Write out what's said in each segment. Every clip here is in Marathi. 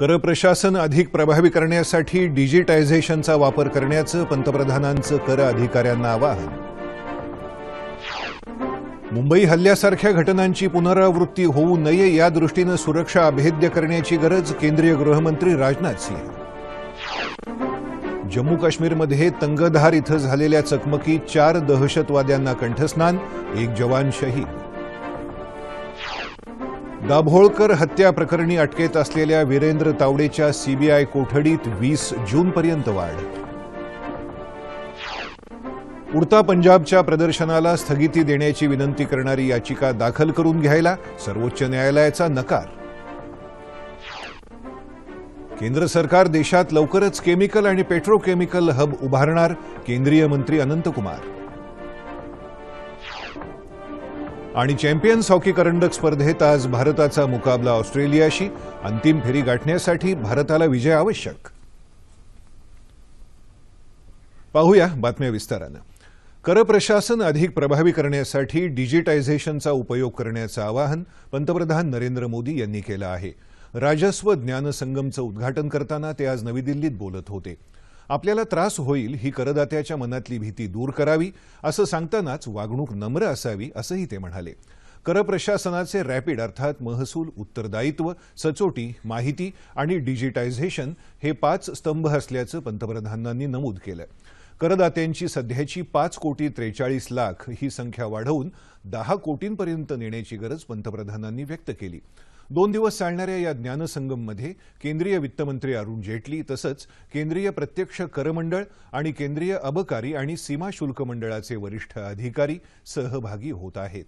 कर प्रशासन अधिक प्रभावी करण्यासाठी डिजिटायझेशनचा वापर करण्याचं पंतप्रधानांचं कर अधिकाऱ्यांना आवाहन. मुंबई हल्ल्यासारख्या घटनांची पुनरावृत्ती होऊ नये या दृष्टीनं सुरक्षा अभेद्य करण्याची गरज केंद्रीय गृहमंत्री राजनाथ सिंह. जम्मू काश्मीरमध्ये तंगधार इथं झालेल्या चकमकीत चार दहशतवाद्यांना कंठस्नान एक जवान शहीद. दाभोळकर हत्या प्रकरणी अटकेत असलेल्या वीरेंद्र तावडेच्या सीबीआय कोठडीत वीस जूनपर्यंत वाढ. उडता पंजाबच्या प्रदर्शनाला स्थगिती देण्याची विनंती करणारी याचिका दाखल करून घ्यायला सर्वोच्च न्यायालयाचा नकार. केंद्र सरकार देशात लवकरच केमिकल आणि पेट्रोकेमिकल हब उभारणार केंद्रीय मंत्री अनंतकुमार. आणि चॅम्पियन्स हॉकी करंडक स्पर्धेत आज भारताचा मुकाबला ऑस्ट्रेलियाशी. अंतिम फेरी गाठण्यासाठी भारताला विजय आवश्यक. पाहूया बातम्या विस्तारानं. कर प्रशासन अधिक प्रभावी करण्यासाठी डिजिटायझेशनचा उपयोग करण्याचं आवाहन पंतप्रधान नरेंद्र मोदी यांनी केलं आहे. राजस्व ज्ञानसंगमचं उद्घाटन करताना ते आज नवी दिल्लीत बोलत होते. आपल्याला त्रास होईल ही करदात्याच्या मनातली भीती दूर करावी असं सांगतानाच वागणूक नम्र असावी असंही ते म्हणाले. कर प्रशासनाचे रॅपिड अर्थात महसूल उत्तरदायित्व सचोटी माहिती आणि डिजिटायझेशन हे पाच स्तंभ असल्याचं पंतप्रधानांनी नमूद केलं. करदात्यांची सध्याची पाच कोटी त्रेचाळीस लाख ही संख्या वाढवून दहा कोटींपर्यंत नेण्याची गरज पंतप्रधानांनी व्यक्त केली. दोन दिवस चालणाऱ्या या ज्ञानसंगममध्ये केंद्रीय वित्तमंत्री अरुण जेटली तसंच केंद्रीय प्रत्यक्ष कर मंडळ आणि केंद्रीय अबकारी आणि सीमा शुल्क मंडळाचे वरिष्ठ अधिकारी सहभागी होत आहेत.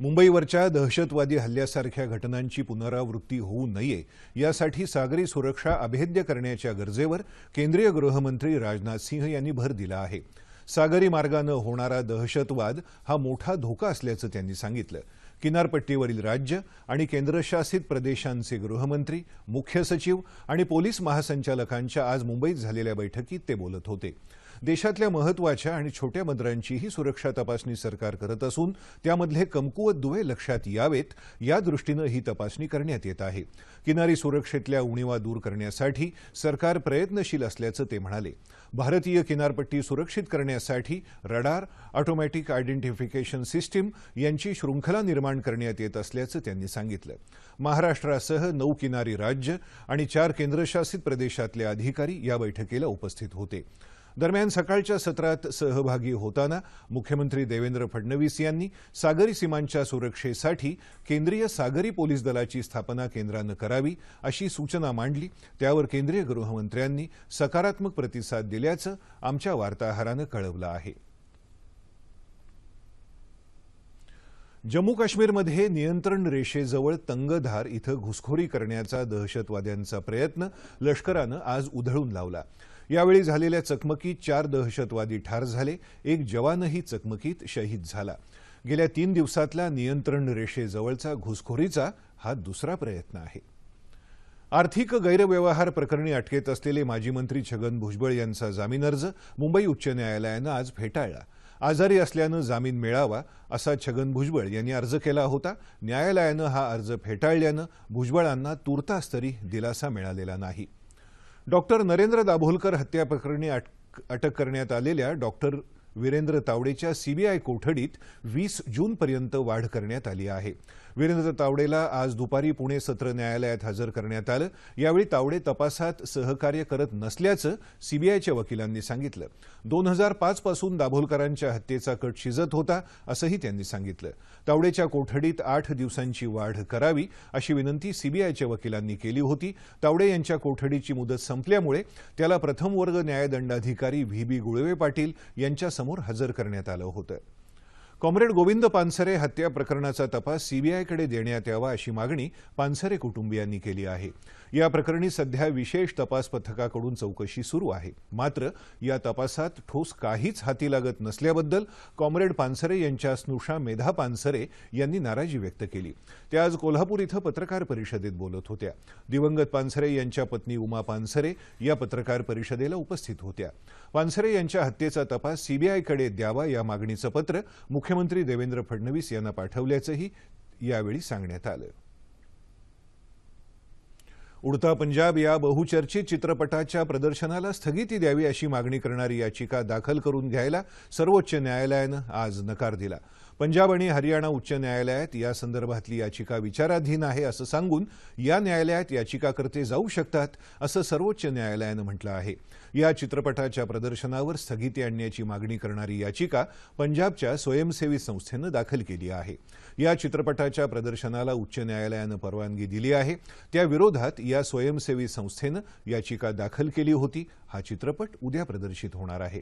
मुंबईवरच्या दहशतवादी हल्ल्यासारख्या घटनांची पुनरावृत्ती होऊ नये यासाठी सागरी सुरक्षा अभेद्य करण्याच्या गरजेवर केंद्रीय गृहमंत्री राजनाथ सिंह यांनी भर दिला आहे. सागरी मार्गानं होणारा दहशतवाद हा मोठा धोका असल्याचं त्यांनी सांगितलं. किनारपट्टीवरील राज्य आणि केंद्रशासित प्रदेशांचे गृहमंत्री मुख्य सचिव आणि पोलीस महासंचालकांच्या आज मुंबईत झालेल्या बैठकीत ते बोलत होते. देशातल्या महत्त्वाच्या आणि छोट्या बंदरांचीही सुरक्षा तपासणी सरकार करत असून त्यामधले कमकुवत दुवे लक्षात यावेत या दृष्टीनं ही तपासणी करण्यात येत आहे. किनारी सुरक्षेतल्या उणीवा दूर करण्यासाठी सरकार प्रयत्नशील असल्याचं ते म्हणाले. भारतीय किनारपट्टी सुरक्षित करण्यासाठी रडार ऑटोमॅटिक आयडेंटिफिकेशन सिस्टीम यांची शृंखला निर्माण करण्यात येत असल्याचं त्यांनी सांगितलं. महाराष्ट्रासह नऊ किनारी राज्य आणि चार केंद्रशासित प्रदेशातले अधिकारी या बैठकीला उपस्थित होते. दरम्यान सकाळच्या सत्रात सहभागी होताना मुख्यमंत्री देवेंद्र फडणवीस यांनी सागरी सीमांच्या सुरक्षेसाठी केंद्रीय सागरी पोलीस दलाची स्थापना केंद्रानं करावी अशी सूचना मांडली. त्यावर केंद्रीय गृहमंत्र्यांनी सकारात्मक प्रतिसाद दिल्याचं आमच्या वार्ताहरानं कळवलं आहे. जम्मू काश्मीरमध्ये नियंत्रण रेषेजवळ तंगधार इथं घुसखोरी करण्याचा दहशतवाद्यांचा प्रयत्न लष्करानं आज उधळून लावला. यावेळी झालेल्या चकमकीत चार दहशतवादी ठार झाले. एक जवानही चकमकीत शहीद झाला. गेल्या तीन दिवसातला नियंत्रण रेषेजवळचा घुसखोरीचा हा दुसरा प्रयत्न आहे. आर्थिक गैरव्यवहार प्रकरणी अटकेत असलेले माजी मंत्री छगन भुजबळ यांचा जामीन अर्ज मुंबई उच्च न्यायालयानं आज फेटाळला. आजारी असल्यानं जामीन मिळावा असा छगन भुजबळ यांनी अर्ज केला होता. न्यायालयानं हा अर्ज फेटाळल्यानं भुजबळांना तुर्तास तरी दिलासा मिळालेला नाही. डॉक्टर नरेंद्र दाभोलकर हत्या प्रकरणी अटक करण्यात आलेल्या डॉक्टर वीरेंद्र तावडेच्या सीबीआय कोठडीत वीस जूनपर्यंत वाढ करण्यात आली आहे. वीरेंद्र तावडेला आज दुपारी पुणे सत्र न्यायालयात हजर करण्यात आलं. यावेळी तावडे तपासात सहकार्य करत नसल्याचं सीबीआयच्या वकिलांनी सांगितलं. दोन हजार पाच पासून दाभोलकरांच्या हत्येचा कट शिजत होता असंही त्यांनी सांगितलं. तावडेच्या कोठडीत आठ दिवसांची वाढ करावी अशी विनंती सीबीआयच्या वकिलांनी केली होती. तावडे यांच्या कोठडीची मुदत संपल्यामुळे त्याला प्रथम वर्ग न्यायदंडाधिकारी व्ही बी गुळवे पाटील यांच्यासमोर हजर करण्यात आलं होतं. कॉम्रेड गोविंद पानसरे हत्या प्रकरणाचा तपास सीबीआयकडे देण्यात यावा अशी मागणी पानसरे कुटुंबियांनी केली आहे. या प्रकरणी सध्या विशेष तपास पथकाकडून चौकशी सुरू आहे. मात्र या तपासात ठोस काहीच हाती लागत नसल्याबद्दल कॉम्रेड पानसरे यांच्या स्नुषा मेधा पानसरे यांनी नाराजी व्यक्त केली. त्या आज कोल्हापूर इथं पत्रकार परिषदेत बोलत होत्या. दिवंगत पानसरे यांच्या पत्नी उमा पानसरे या पत्रकार परिषदेला उपस्थित होत्या. पानसरे यांच्या हत्येचा तपास सीबीआयकडे द्यावा या मागणीचं पत्र मुख्यमंत्री देवेंद्र फडणवीस यांना पाठवल्याचंही यावेळी सांगण्यात आलं. उडता पंजाब या बहुचर्चित चित्रपटाच्या प्रदर्शनाला स्थगिती द्यावी अशी मागणी करणारी याचिका दाखल करून घ्यायला सर्वोच्च न्यायालयानं आज नकार दिला. पंजाब आणि हरियाणा उच्च न्यायालयात या संदर्भातली याचिका विचाराधीन आहे असं सांगून या न्यायालयात याचिकाकर्ते जाऊ शकतात असं सर्वोच्च न्यायालयानं म्हटलं आहे. या चित्रपटाच्या प्रदर्शनावर स्थगिती आणण्याची मागणी करणारी याचिका पंजाबच्या स्वयंसेवी संस्थेनं दाखल केली आहे. या चित्रपटाच्या प्रदर्शनाला उच्च न्यायालयानं परवानगी दिली आहे. त्या विरोधात या स्वयंसेवी संस्थेनं याचिका दाखल केली होती. हा चित्रपट उद्या प्रदर्शित होणार आहे.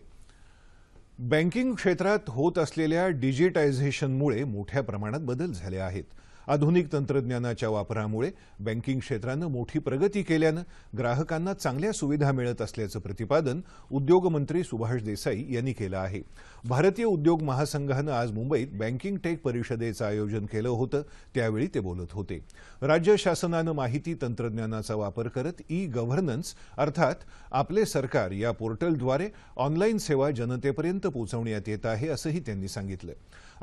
बँकिंग क्षेत्रात होत असलेल्या डिजिटायझेशनमुळे मोठ्या प्रमाणात बदल झाले आहेत. आधुनिक तंत्रज्ञानाच्या वापरामुळे बँकिंग क्षेत्रानं मोठी प्रगती केल्यानं ग्राहकांना चांगल्या सुविधा मिळत असल्याचं प्रतिपादन उद्योगमंत्री सुभाष देसाई यांनी केलं आहे. भारतीय उद्योग महासंघानं आज मुंबईत बँकिंग टेक परिषदेचं आयोजन केलं होतं त्यावेळी ते बोलत होते. राज्य शासनानं माहिती तंत्रज्ञानाचा वापर करत ई गव्हर्नन्स अर्थात आपले सरकार या पोर्टलद्वारे ऑनलाईन सेवा जनतेपर्यंत पोहोचवण्यात येत आहे असंही त्यांनी सांगितलं.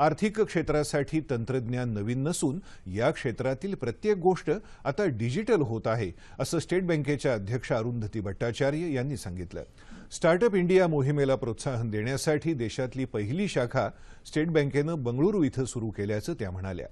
आर्थिक क्षेत्रासाठी तंत्रज्ञान नवीन नसून या क्षेत्रातील प्रत्येक गोष्ट आता डिजिटल होत आहे असं स्टेट बँकेच्या अध्यक्ष अरुंधती भट्टाचार्य यांनी सांगितलं. स्टार्टअप इंडिया मोहिमेला प्रोत्साहन देण्यासाठी देशातली पहिली शाखा स्टेट बँकेनं बंगळुरू इथं सुरू केल्याचं त्या म्हणाल्या.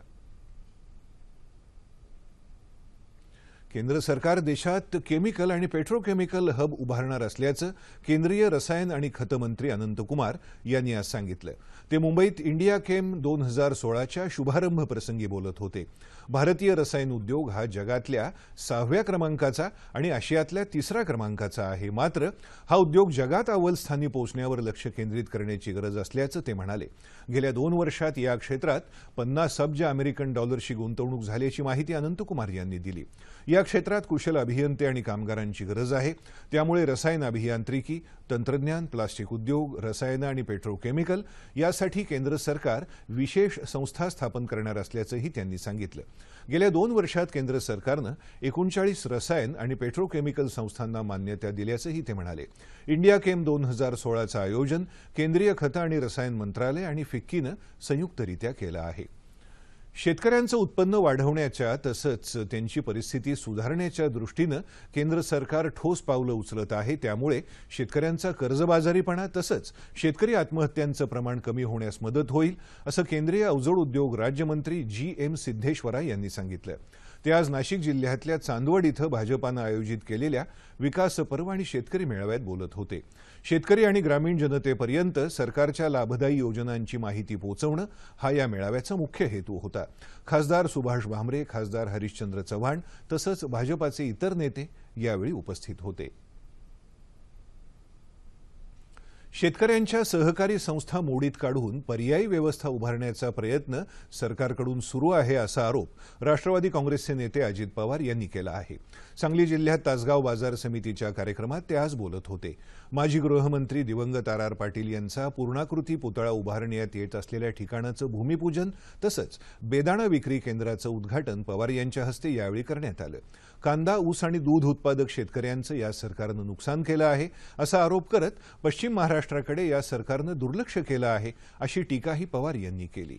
केंद्र सरकार देशात केमिकल आणि पेट्रोकेमिकल हब उभारणार असल्याचं केंद्रीय रसायन आणि खतं मंत्री अनंतकुमार यांनी आज सांगितलं. ते मुंबईत इंडिया केम दोन हजार सोळाच्या शुभारंभ प्रसंगी बोलत होते. भारतीय रसायन उद्योग हा जगातल्या सहाव्या क्रमांकाचा आणि आशियातल्या तिसरा क्रमांकाचा आहे. मात्र हा उद्योग जगात अव्वल स्थानी पोहोचण्यावर लक्ष केंद्रित करण्याची गरज असल्याचं ते म्हणाले. गेल्या दोन वर्षात या क्षेत्रात पन्नास अब्ज अमेरिकन डॉलरची गुंतवणूक झाल्याची माहिती अनंतकुमार यांनी दिली. या क्षेत्रात कुशल अभियंते आणि कामगारांची गरज आहे. त्यामुळे रसायन अभियांत्रिकी तंत्रज्ञान प्लास्टिक उद्योग रसायनं आणि पेट्रोकेमिकल यासाठी केंद्र सरकार विशेष संस्था स्थापन करणार असल्याचंही त्यांनी सांगितलं. गेल्या दोन वर्षात केंद्र सरकारनं एकोणचाळीस रसायन आणि पेट्रोकेमिकल संस्थांना मान्यता दिल्याचंही ते म्हणाले. इंडिया केम दोन हजार सोळाचं आयोजन केंद्रीय खतं आणि रसायन मंत्रालय आणि फिक्कीनं संयुक्तरित्या केलं आहे. शेतकऱ्यांचं उत्पन्न वाढवण्याच्या तसंच त्यांची परिस्थिती सुधारण्याच्या दृष्टीनं केंद्र सरकार ठोस पावलं उचलत आहे. त्यामुळे शेतकऱ्यांचा कर्जबाजारीपणा तसंच शेतकरी आत्महत्यांचं प्रमाण कमी होण्यास मदत होईल असं केंद्रीय अवजड उद्योग राज्यमंत्री जी एम सिद्धेश्वरा यांनी सांगितलं. ते आज नाशिक जिल्ह्यातल्या चांदवड इथं भाजपानं आयोजित केलेल्या विकास पर्व आणि शेतकरी मेळाव्यात बोलत होते. शेतकरी आणि ग्रामीण जनतेपर्यंत सरकारच्या लाभदायी योजनांची माहिती पोहोचवणं हा या मेळाव्याचा मुख्य हेतू होता. खासदार सुभाष भामरे खासदार हरिश्चंद्र चव्हाण तसंच भाजपाचे इतर नेते यावेळी उपस्थित होते. शेतकऱ्यांच्या सहकारी संस्था मोडीत काढून पर्यायी व्यवस्था उभारण्याचा प्रयत्न सरकारकडून सुरू आहे असा आरोप राष्ट्रवादी काँग्रेसचे नेते अजित पवार यांनी केला आहे. सांगली जिल्ह्यात तासगाव बाजार समितीच्या कार्यक्रमात ते आज बोलत होते. माजी गृहमंत्री दिवंगत आर आर पाटील यांचा पूर्णाकृती पुतळा उभारण्यात येत असलेल्या ठिकाणाचं भूमिपूजन तसंच बेदाणा विक्री केंद्राचं उद्घाटन पवार यांच्या हस्ते यावेळी करण्यात आलं. कांदा ऊस आणि दूध उत्पादक शेतकऱ्यांचं या सरकारनं नुकसान केलं आहे असा आरोप करत पश्चिम महाराष्ट्राकडे या सरकारनं दुर्लक्ष केलं आहे अशी टीकाही पवार यांनी केली.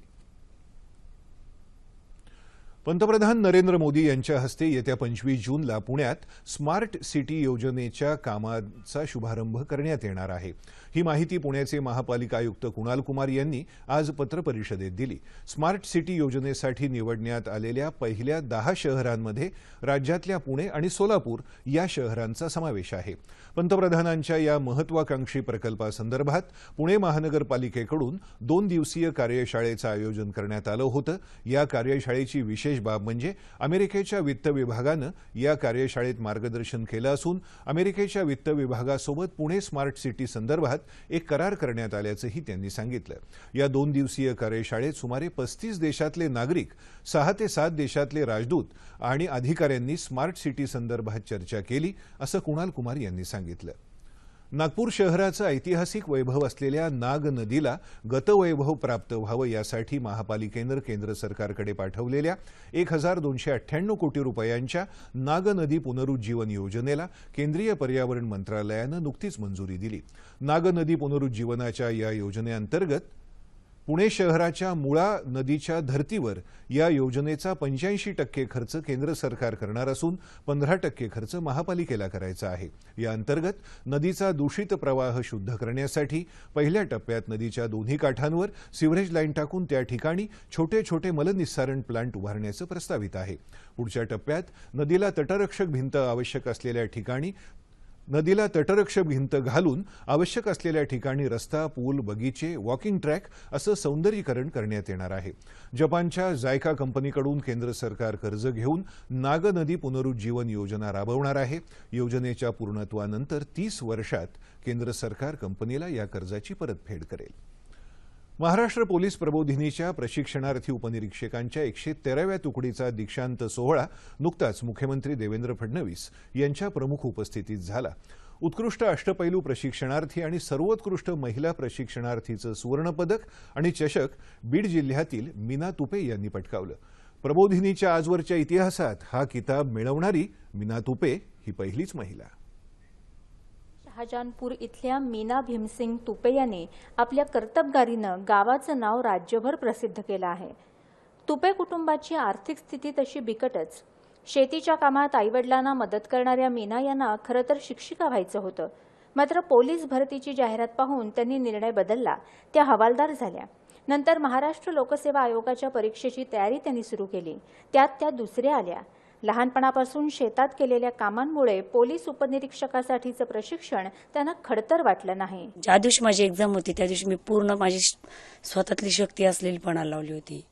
पंतप्रधान नरेंद्र मोदी यांच्या हस्ते येत्या पंचवीस जूनला पुण्यात स्मार्ट सिटी योजनेच्या कामाचा शुभारंभ करण्यात येणार आहे. ही माहिती पुण्याचे महापालिका आयुक्त कुणाल कुमार यांनी आज पत्रपरिषदेत दिली. स्मार्ट सिटी योजनेसाठी निवडण्यात आलेल्या पहिल्या दहा शहरांमध्ये राज्यातल्या पुणे आणि सोलापूर या शहरांचा समावेश आहे. पंतप्रधानांच्या या महत्वाकांक्षी प्रकल्पासंदर्भात पुणे महानगरपालिकेकडून दोन दिवसीय कार्यशाळेचं आयोजन करण्यात आलं होतं. या कार्यशाळेची विशेष विशेष बाब म्हणजे अमेरिकेच्या वित्त विभागानं या कार्यशाळेत मार्गदर्शन केलं असून अमेरिकेच्या वित्त विभागासोबत पुणे स्मार्ट सिटी संदर्भात एक करार करण्यात आल्याचंही त्यांनी सांगितलं. या दोन दिवसीय कार्यशाळेत सुमारे पस्तीस देशातले नागरिक सहा ते सात देशातले राजदूत आणि अधिकाऱ्यांनी स्मार्ट सिटी संदर्भात चर्चा केली असं कुणाल कुमार यांनी सांगितलं. नागपूर शहराचं ऐतिहासिक वैभव असलेल्या नाग नदीला गतवैभव प्राप्त व्हावं यासाठी महापालिकेनं केंद्र सरकारकडे पाठवलेल्या एक हजार दोनशे अठ्ठ्याण्णव कोटी रुपयांच्या नाग नदी पुनरुज्जीवन योजनेला केंद्रीय पर्यावरण मंत्रालयानं नुकतीच मंजुरी दिली. नाग नदी पुनरुज्जीवनाच्या या योजनेअंतर्गत पुणे शहराच्या मुळा नदीच्या धर्तीवर या योजनेचा पंच्याऐंशी टक्के खर्च केंद्र सरकार करणार असून पंधरा टक्के खर्च महापालिकेला करायचा आहे. या अंतर्गत नदीचा दूषित प्रवाह शुद्ध करण्यासाठी पहिल्या टप्प्यात नदीच्या दोन्ही काठांवर सिव्हरेज लाईन टाकून त्या ठिकाणी छोटे छोटे मलनिस्सारण प्लांट उभारण्याचं प्रस्तावित आहे. पुढच्या टप्प्यात नदीला तटरक्षक भिंत आवश्यक असलेल्या ठिकाणी नदीला तटरक्षक भिंत घालून आवश्यक असलेल्या ठिकाणी रस्ता पूल बगीचे वॉकिंग ट्रॅक असं सौंदर्यीकरण करण्यात येणार आहे. जपानच्या जायका कंपनीकडून केंद्र सरकार कर्ज घेऊन नाग नदी पुनरुज्जीवन योजना राबवणार आहे. योजनेच्या पूर्णत्वानंतर तीस वर्षात केंद्र सरकार कंपनीला या कर्जाची परतफेड करेल. महाराष्ट्र पोलीस प्रबोधिनीच्या प्रशिक्षणार्थी उपनिरीक्षकांच्या एकशे तेराव्या तुकडीचा दीक्षांत सोहळा नुकताच मुख्यमंत्री देवेंद्र फडणवीस यांच्या प्रमुख उपस्थितीत झाला. उत्कृष्ट अष्टपैलू प्रशिक्षणार्थी आणि सर्वोत्कृष्ट महिला प्रशिक्षणार्थीचं सुवर्णपदक आणि चषक बीड जिल्ह्यातील मीना तुपे यांनी पटकावलं. प्रबोधिनीच्या आजवरच्या इतिहासात हा किताब मिळवणारी मीना तुपे ही पहिलीच महिला. शहाजहानपूर इथल्या मीना भीमसिंग तुपे यांनी आपल्या कर्तबगारीनं गावाचं नाव राज्यभर प्रसिद्ध केलं आहे. तुपे कुटुंबाची आर्थिक स्थिती तशी बिकटच. शेतीच्या कामात आईवडिलांना मदत करणाऱ्या मीना यांना खरं तर शिक्षिका व्हायचं होतं. मात्र पोलीस भरतीची जाहिरात पाहून त्यांनी निर्णय बदलला. त्या हवालदार झाल्या. नंतर महाराष्ट्र लोकसेवा आयोगाच्या परीक्षेची तयारी त्यांनी सुरू केली. त्यात त्या दुसऱ्या आल्या. लहानपणापासून शेतात केलेल्या कामांमुळे पोलीस उपनिरीक्षकासाठीचं प्रशिक्षण त्यांना खडतर वाटलं नाही. ज्या दिवशी माझी एक्झाम होती त्या दिवशी मी पूर्ण माझी श- स्वतःतली शक्ती असलेली पणाला लावली होती.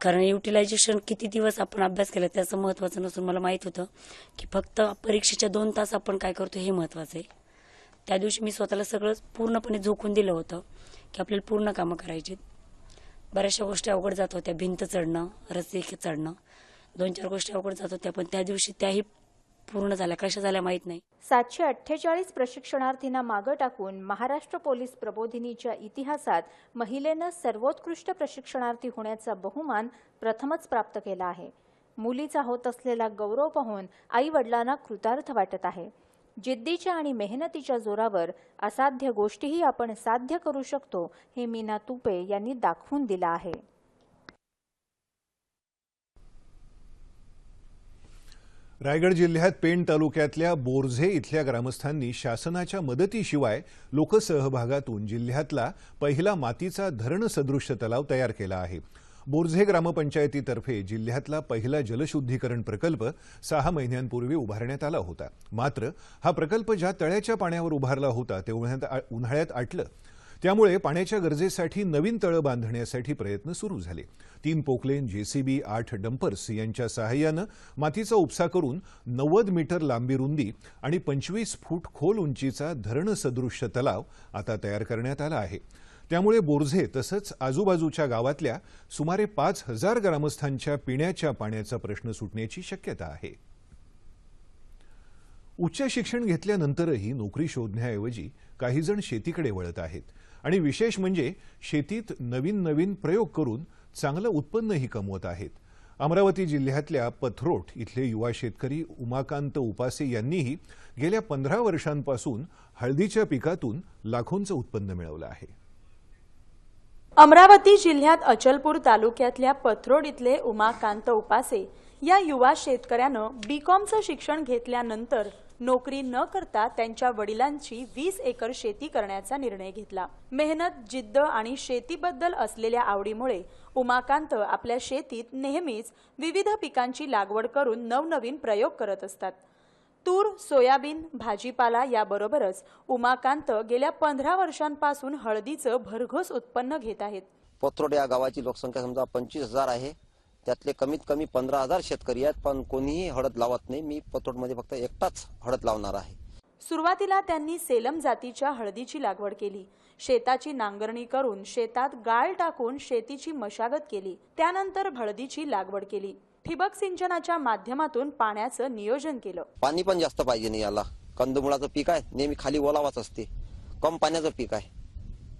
कारण युटिलायझेशन किती दिवस आपण अभ्यास केला त्याचं महत्वाचं नसून मला माहीत होतं की फक्त परीक्षेच्या दोन तास आपण काय करतो हे महत्वाचं आहे. त्या दिवशी मी स्वतःला सगळं पूर्णपणे झोकून दिलं होतं की आपल्याला पूर्ण कामं करायची बऱ्याचशा गोष्टी अवघड जात होत्या. भिंत चढणं रस्ते चढणं. दोन चार गोष्टी अवघड जात होत्या पण त्या दिवशी त्याही पूर्ण झाल्या. कशा झाल्या माहीत नाही. सातशे अठ्ठेचाळीस प्रशिक्षणार्थींना मागं टाकून महाराष्ट्र पोलीस प्रबोधिनीच्या इतिहासात महिलेनं सर्वोत्कृष्ट प्रशिक्षणार्थी होण्याचा बहुमान प्रथमच प्राप्त केला आहे. मुलीचा होत असलेला गौरव पाहून आई वडिलांना कृतार्थ वाटत आहे. जिद्दीच्या आणि मेहनतीच्या जोरावर असाध्य गोष्टीही आपण साध्य करू शकतो हे मीना तुपे यांनी दाखवून दिलं आहे. रायगड जिल्ह्यात पेण तालुक्यातल्या बोरझे इथल्या ग्रामस्थांनी शासनाच्या मदतीशिवाय लोकसहभागातून जिल्ह्यातला पहिला मातीचा धरणसदृश्य तलाव तयार केला आहे. बोरझे ग्रामपंचायतीतर्फे जिल्ह्यातला पहिला जलशुद्धीकरण प्रकल्प सहा महिन्यांपूर्वी उभारण्यात आला होता. मात्र हा प्रकल्प ज्या तळ्याच्या पाण्यावर उभारला होता ते उन्हाळ्यात आटलं. त्यामुळे पाण्याच्या गरजेसाठी नवीन तळं बांधण्यासाठी प्रयत्न सुरू झाले. तीन पोकलेन जेसीबी आठ डंपर्स यांच्या सहाय्यानं मातीचा उपसा करून नव्वद मीटर लांबी रुंदी आणि पंचवीस फूट खोल उंचीचा धरण सदृश्य तलाव आता तयार करण्यात आला आहे. त्यामुळे बोरझे तसंच आजूबाजूच्या गावातल्या सुमारे पाच हजार ग्रामस्थांच्या पिण्याच्या पाण्याचा प्रश्न सुटण्याची शक्यता आहे. उच्च शिक्षण घेतल्यानंतरही नोकरी शोधण्याऐवजी काहीजण शेतीकडे वळत आहेत. आणि विशेष म्हणजे शेतीत नवीन नवीन प्रयोग करून चांगलं उत्पन्नही कमवत आहेत. अमरावती जिल्ह्यातल्या पथरोट इथले युवा शेतकरी उमाकांत उपासे यांनीही गेल्या पंधरा वर्षांपासून हळदीच्या पिकातून लाखोंचं उत्पन्न मिळवलं आहे. अमरावती जिल्ह्यात अचलपूर तालुक्यातल्या पथरोड इथले उमाकांत उपासे या युवा शेतकऱ्यानं बीकॉमचं शिक्षण घेतल्यानंतर नोकरी न करता त्यांच्या वडिलांची वीस एकर शेती करण्याचा निर्णय घेतला. मेहनत जिद्द आणि शेतीबद्दल असलेल्या आवडीमुळे उमाकांत आपल्या शेतीत नेहमीच विविध पिकांची लागवड करून नवनवीन प्रयोग करत असतात. तूर सोयाबीन भाजीपाला याबरोबरच उमाकांत गेल्या पंधरा वर्षांपासून हळदीचं भरघोस उत्पन्न घेत आहेत. पत्रोड या गावाची लोकसंख्या समजा पंचवीस हजार आहे. त्यातले कमीत कमी पंधरा हजार शेतकरी आहेत पण कोणीही हळद लावत नाही. मी पतोडमध्ये फक्त एकटाच हळद लावणार आहे. सुरुवातीला त्यांनी सेलम जातीच्या हळदीची लागवड केली. शेताची नांगरणी करून शेतात गाळ टाकून शेतीची मशागत केली. त्यानंतर हळदीची लागवड केली. ठिबक सिंचनाच्या माध्यमातून पाण्याचं नियोजन केलं. पाणी पण जास्त पाहिजे नाही याला. कंदमुळाचं पीक आहे नेहमी खाली ओलावाच असते. कम पाण्याचं पीक आहे.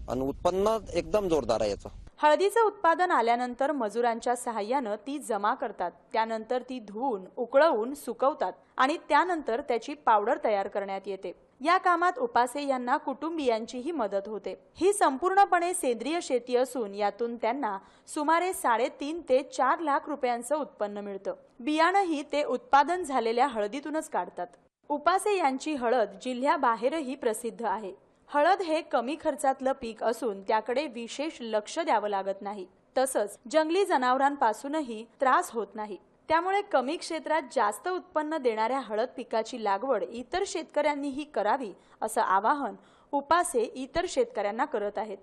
आणि उत्पन्न एकदम जोरदार आहे याचं. हळदीचं उत्पादन आल्यानंतर मजुरांच्या सहाय्यानं ती जमा करतात. त्यानंतर ती धुवून उकळवून सुकवतात आणि त्यानंतर त्याची पावडर तयार करण्यात येते. या कामात उपासे यांना कुटुंबियांचीही मदत होते. ही संपूर्णपणे सेंद्रिय शेती असून यातून त्यांना सुमारे साडेतीन ते चार लाख रुपयांचं उत्पन्न मिळतं. बियाणंही ते उत्पादन झालेल्या हळदीतूनच काढतात. उपासे यांची हळद जिल्ह्याबाहेरही प्रसिद्ध आहे. हळद हे कमी खर्चातलं पीक असून त्याकडे विशेष लक्ष द्यावं लागत नाही. तसंच जंगली जनावरांपासूनही त्रास होत नाही. त्यामुळे कमी क्षेत्रात जास्त उत्पन्न देणाऱ्या हळद पिकाची लागवड इतर शेतकऱ्यांनीही करावी असं आवाहन उपासे इतर शेतकऱ्यांना करत आहेत.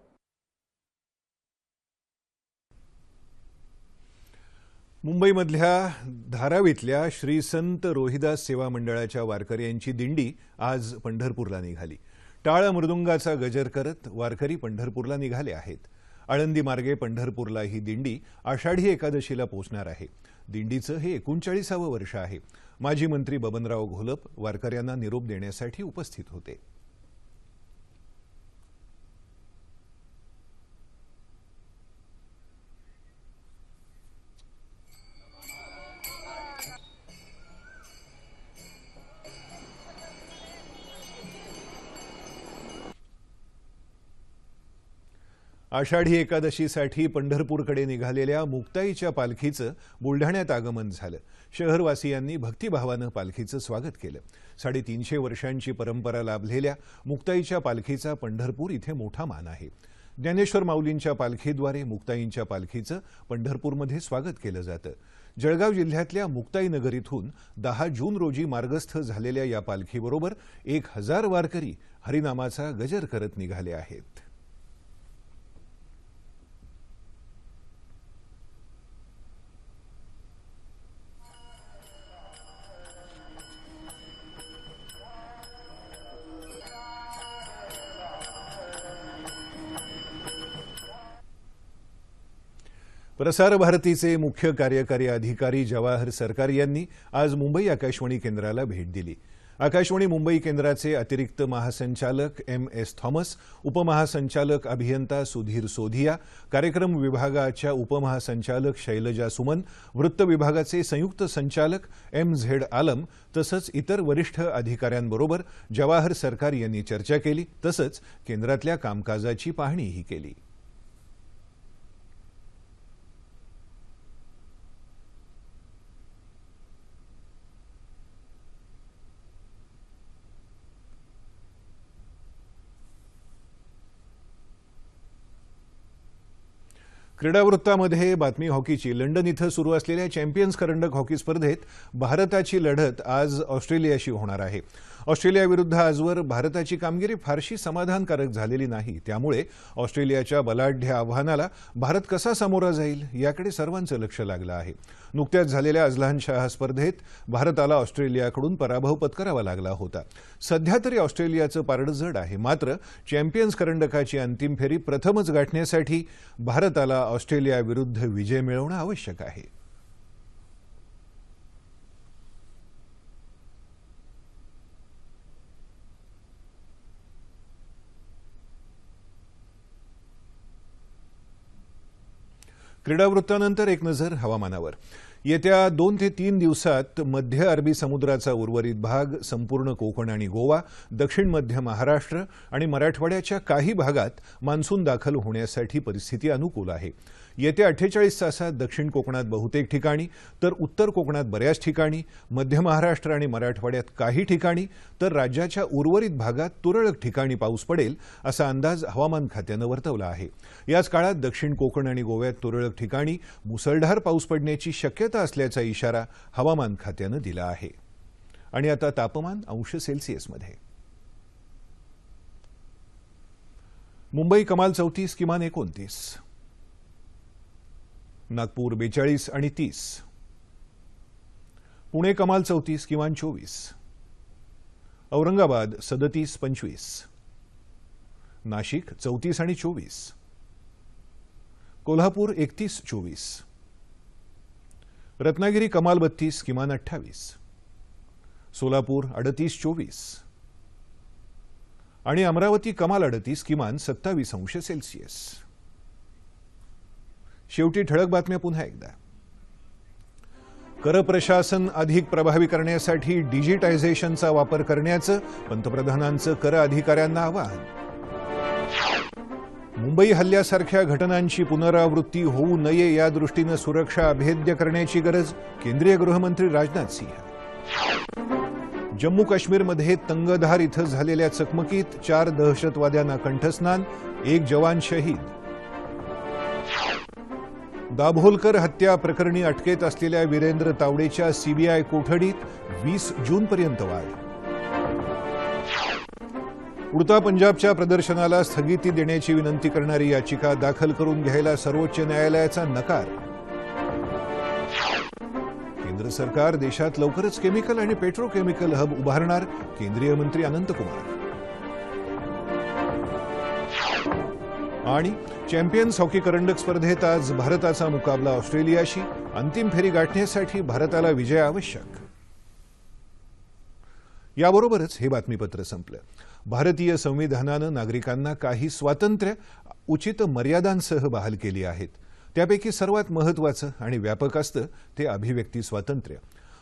मुंबईमधल्या धारावीतल्या श्री संत रोहिदास सेवा मंडळाच्या वारकऱ्यांची दिंडी आज पंढरपूरला निघाली. टाळ मृदुंगाचा गजर करत वारकरी पंढरपूरला निघाले आहेत. आळंदी मार्गे पंढरपूरला ही दिंडी आषाढी एकादशीला पोचणार आहे. दिंडीचं हे एकोणचाळीसावं वर्ष आहे. माजी मंत्री बबनराव घोलप वारकऱ्यांना निरोप देण्यासाठी उपस्थित होते. आषाढी एकादशीसाठी पंढरपूरकडे निघालेल्या मुक्ताईच्या पालखीचं बुलढाण्यात आगमन झालं. शहरवासियांनी भक्तिभावानं पालखीचं स्वागत केलं. साडेतीनशे वर्षांची परंपरा लाभलेल्या मुक्ताईच्या पालखीचा पंढरपूर इथे मोठा मान आहे. ज्ञानेश्वर माऊलींच्या पालखीद्वारे मुक्ताईंच्या पालखीचं पंढरपूरमध्ये स्वागत केलं जातं. जळगाव जिल्ह्यातल्या मुक्ताईनगर इथून दहा जून रोजी मार्गस्थ झालेल्या या पालखीबरोबर एक हजार वारकरी हरिनामाचा गजर करत निघाले आहेत. प्रसार भारतीचे मुख्य कार्यकारी अधिकारी जवाहर सरकार यांनी आज मुंबई आकाशवाणी केंद्राला भेट दिली. आकाशवाणी मुंबई केंद्राचे अतिरिक्त महासंचालक एम एस थॉमस उपमहासंचालक अभियंता सुधीर सोधिया कार्यक्रम विभागाच्या उपमहासंचालक शैलजा सुमन वृत्त विभागाचे संयुक्त संचालक एम झेड आलम तसंच इतर वरिष्ठ अधिकाऱ्यांबरोबर जवाहर सरकार यांनी चर्चा केली तसंच केंद्रातल्या कामकाजाची पाहणीही केली. क्रीडावृत्तामध्ये बातमी हॉकीची. लंडन इथं सुरू असलेल्या चॅम्पियन्स करंडक हॉकी स्पर्धेत भारताची लढत आज ऑस्ट्रेलियाशी होणार आहे. ऑस्ट्रेलियाविरुद्ध आजवर भारताची कामगिरी फारशी समाधानकारक झालेली नाही. त्यामुळे ऑस्ट्रेलियाच्या बलाढ्य आव्हानाला भारत कसा सामोरा जाईल याकडे सर्वांचं लक्ष लागलं आहे. नुकत्याच झालेल्या अझलान शाह स्पर्धेत भारताला ऑस्ट्रेलियाकडून पराभव पत्करावा लागला होता. सध्या तरी ऑस्ट्रेलियाचं पारडं जड आहे. मात्र चॅम्पियन्स करंडकाची अंतिम फेरी प्रथमच गाठण्यासाठी भारताला ऑस्ट्रेलियाविरुद्ध विजय मिळवणं आवश्यक आहे. क्रीडावृत्तानंतर एक नजर हवामानावर. येत्या दोन ते तीन दिवसात मध्य अरबी समुद्राचा उर्वरित भाग संपूर्ण कोकण आणि गोवा दक्षिण मध्य महाराष्ट्र आणि मराठवाड्याच्या काही भागात मान्सून दाखल होण्यासाठी परिस्थिती अनुकूल आहे. येत्या अठ्ठेचाळीस तासात दक्षिण कोकणात बहुतेक ठिकाणी तर उत्तर कोकणात बऱ्याच ठिकाणी मध्य महाराष्ट्र आणि मराठवाड्यात काही ठिकाणी तर राज्याच्या उर्वरित भागात तुरळक ठिकाणी पाऊस पडेल असा अंदाज हवामान खात्यानं वर्तवला आहे. याच काळात दक्षिण कोकण आणि गोव्यात तुरळक ठिकाणी मुसळधार पाऊस पडण्याची शक्यता असल्याचा इशारा हवामान खात्यानं दिला आहे. आणि आता तापमान अंश सेल्सिअसमध्ये. मुंबई कमाल चौतीस किमान एकोणतीस. नागपूर बेचाळीस आणि तीस. पुणे कमाल चौतीस किमान चोवीस. औरंगाबाद सदतीस पंचवीस. नाशिक चौतीस आणि चोवीस. कोल्हापूर एकतीस चोवीस. रत्नागिरी कमाल बत्तीस किमान अठ्ठावीस. सोलापूर अडतीस चोवीस. आणि अमरावती कमाल अडतीस किमान सत्तावीस अंश सेल्सिअस. शेवटी ठळक बातम्या पुन्हा एकदा. कर प्रशासन अधिक प्रभावी करण्यासाठी डिजिटायझेशनचा वापर करण्याचं पंतप्रधानांचं कर अधिकाऱ्यांना आवाहन. मुंबई हल्ल्यासारख्या घटनांची पुनरावृत्ती होऊ नये या दृष्टीनं सुरक्षा अभेद्य करण्याची गरज केंद्रीय गृहमंत्री राजनाथ सिंह जम्मू काश्मीरमध्ये तंगधार इथं झालेल्या चकमकीत चार दहशतवाद्यांना कंठस्नान एक जवान शहीद. दाभोलकर हत्या प्रकरणी अटकेत असलेल्या वीरेंद्र तावडेच्या सीबीआय कोठडीत वीस जूनपर्यंत वाढ. उडता पंजाबच्या प्रदर्शनाला स्थगिती देण्याची विनंती करणारी याचिका दाखल करून घ्यायला सर्वोच्च न्यायालयाचा नकार. केंद्र सरकार देशात लवकरच केमिकल आणि पेट्रोकेमिकल हब उभारणार केंद्रीय मंत्री अनंतकुमार आणि चॅम्पियन्स हॉकी करंडक स्पर्धेत आज भारताचा मुकाबला ऑस्ट्रेलियाशी अंतिम फेरी गाठण्यासाठी भारताला विजय आवश्यक. याबरोबरच हे बातमीपत्र संपलं. भारतीय संविधानानं नागरिकांना काही स्वातंत्र्य उचित मर्यादांसह बहाल केली आहेत. त्यापैकी सर्वात महत्वाचं आणि व्यापक असतं ते अभिव्यक्ती स्वातंत्र्य.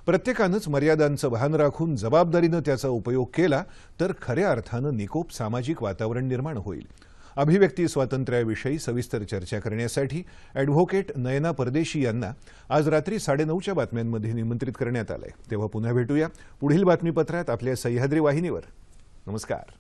प्रत्येकानंच मर्यादांचं भान राखून जबाबदारीनं त्याचा उपयोग केला तर खऱ्या अर्थानं निकोप सामाजिक वातावरण निर्माण होईल. अभिव्यक्ती स्वातंत्र्याविषयी सविस्तर चर्चा करण्यासाठी अॅडव्होकेट नयना परदेशी यांना आज रात्री साडेनऊच्या बातम्यांमध्ये निमंत्रित करण्यात आलंय. तेव्हा पुन्हा भेटूया. पुढील बातमीपत्रात आपल्या सह्याद्री वाहिनीवर. नमस्कार